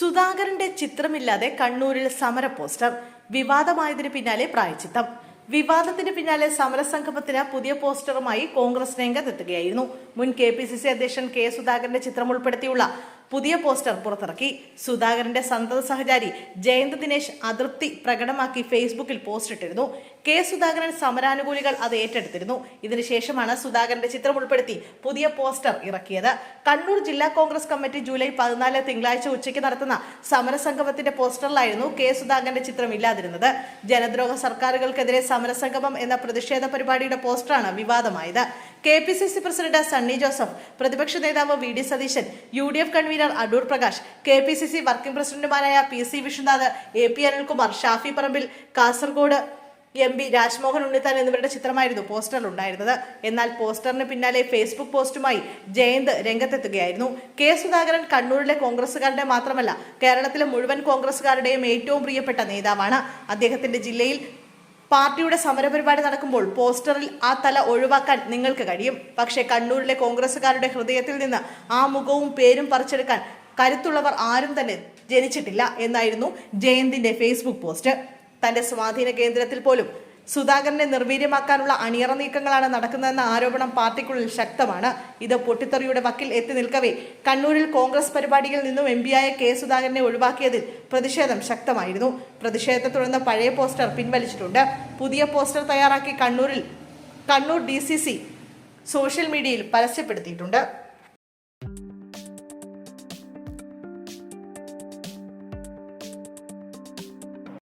സുധാകരന്റെ ചിത്രമില്ലാതെ കണ്ണൂരിൽ സമര പോസ്റ്റർ. വിവാദമായതിന് പിന്നാലെ പ്രായച്ചിത്തം. വിവാദത്തിന് പിന്നാലെ സമരസംഗമത്തിന് പുതിയ പോസ്റ്ററുമായി കോൺഗ്രസ് രംഗത്തെത്തുകയായിരുന്നു. മുൻ കെ പി സി സി അധ്യക്ഷൻ കെ സുധാകരന്റെ ചിത്രം ഉൾപ്പെടുത്തിയുള്ള പുതിയ പോസ്റ്റർ പുറത്തിറക്കി. സുധാകരന്റെ സന്തത സഹചാരി ജയന്ത് ദിനേശ് അതൃപ്തി പ്രകടമാക്കി ഫേസ്ബുക്കിൽ പോസ്റ്റ് ഇട്ടിരുന്നു. കെ സുധാകരൻ സമരാനുകൂലികൾ അത് ഏറ്റെടുത്തിരുന്നു. ഇതിനുശേഷമാണ് സുധാകരന്റെ ചിത്രം ഉൾപ്പെടുത്തി പുതിയ പോസ്റ്റർ ഇറക്കിയത്. കണ്ണൂർ ജില്ലാ കോൺഗ്രസ് കമ്മിറ്റി ജൂലൈ പതിനാല് തിങ്കളാഴ്ച ഉച്ചയ്ക്ക് നടത്തുന്ന സമരസംഗമത്തിന്റെ പോസ്റ്ററിലായിരുന്നു കെ സുധാകരന്റെ ചിത്രം ഇല്ലാതിരുന്നത്. ജനദ്രോഹ സർക്കാരുകൾക്കെതിരെ സമരസംഗമം എന്ന പ്രതിഷേധ പരിപാടിയുടെ പോസ്റ്ററാണ് വിവാദമായത്. K P C C president Sunny Joseph പ്രതിപക്ഷ നേതാവ് V D Satheesan U D F convener Adoor Prakash K P C C working പ്രസിഡന്റുമാരായ P C Vishnunath A P Anilkumar Shafi Parambil Kasaragod M P Rajmohan Unnithan എന്നിവരുടെ ചിത്രമായിരുന്നു പോസ്റ്ററിൽ ഉണ്ടായിരുന്നത്. എന്നാൽ പോസ്റ്ററിന് പിന്നാലെ ഫേസ്ബുക്ക് പോസ്റ്റുമായി ജയന്ത് രംഗത്തെത്തുകയായിരുന്നു. കെ സുധാകരൻ കണ്ണൂരിലെ കോൺഗ്രസുകാരുടെ മാത്രമല്ല കേരളത്തിലെ മുഴുവൻ കോൺഗ്രസുകാരുടെയും ഏറ്റവും പ്രിയപ്പെട്ട നേതാവാണ്. അദ്ദേഹത്തിന്റെ ജില്ലയിൽ പാർട്ടിയുടെ സമരപരിപാടി നടക്കുമ്പോൾ പോസ്റ്ററിൽ ആ തല ഒഴിവാക്കാൻ നിങ്ങൾക്ക് കഴിയും. പക്ഷേ കണ്ണൂരിലെ കോൺഗ്രസുകാരുടെ ഹൃദയത്തിൽ നിന്ന് ആ മുഖവും പേരും പറിച്ചെടുക്കാൻ കരുത്തുള്ളവർ ആരും തന്നെ ജനിച്ചിട്ടില്ല എന്നായിരുന്നു ജയന്തിന്റെ ഫേസ്ബുക്ക് പോസ്റ്റ്. തന്റെ സ്വാധീന കേന്ദ്രത്തിൽ പോലും സുധാകരനെ നിർവീര്യമാക്കാനുള്ള അണിയറ നീക്കങ്ങളാണ് നടക്കുന്നതെന്ന ആരോപണം പാർട്ടിക്കുള്ളിൽ ശക്തമാണ്. ഇത് പൊട്ടിത്തെറിയുടെ വക്കിൽ എത്തി നിൽക്കവേ. കണ്ണൂരിൽ കോൺഗ്രസ് പരിപാടിയിൽ നിന്നും എം പിയായ കെ സുധാകരനെ ഒഴിവാക്കിയതിൽ പ്രതിഷേധം ശക്തമായിരുന്നു. പ്രതിഷേധത്തെ തുടർന്ന് പഴയ പോസ്റ്റർ പിൻവലിച്ചിട്ടുണ്ട്. പുതിയ പോസ്റ്റർ തയ്യാറാക്കി കണ്ണൂരിൽ കണ്ണൂർ ഡി സോഷ്യൽ മീഡിയയിൽ പരസ്യപ്പെടുത്തിയിട്ടുണ്ട്.